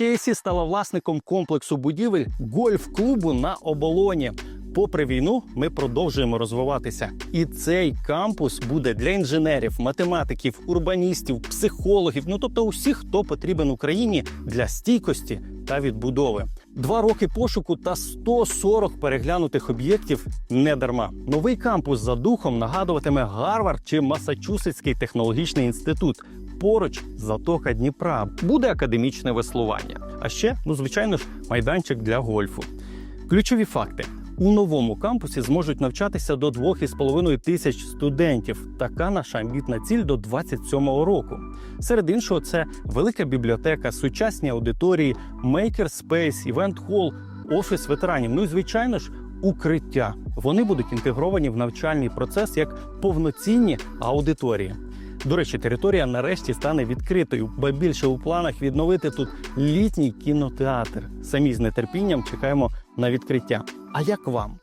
Кейсі стала власником комплексу будівель гольф-клубу на оболоні. Попри війну, ми продовжуємо розвиватися. І цей кампус буде для інженерів, математиків, урбаністів, психологів, ну тобто усіх, хто потрібен Україні для стійкості та відбудови. Два роки пошуку та 140 переглянутих об'єктів не дарма. Новий кампус за духом нагадуватиме Гарвард чи Масачусетський технологічний інститут. Поруч затока Дніпра буде академічне веслування. А ще, ну звичайно ж, майданчик для гольфу. Ключові факти. У новому кампусі зможуть навчатися до 2,5 тисяч студентів. Така наша амбітна ціль до 27-го року. Серед іншого, це велика бібліотека, сучасні аудиторії, мейкерспейс, івент-хол, офіс ветеранів. Ну і звичайно ж, укриття. Вони будуть інтегровані в навчальний процес як повноцінні аудиторії. До речі, територія нарешті стане відкритою, бо більше у планах відновити тут літній кінотеатр. Самі з нетерпінням чекаємо на відкриття. А як вам?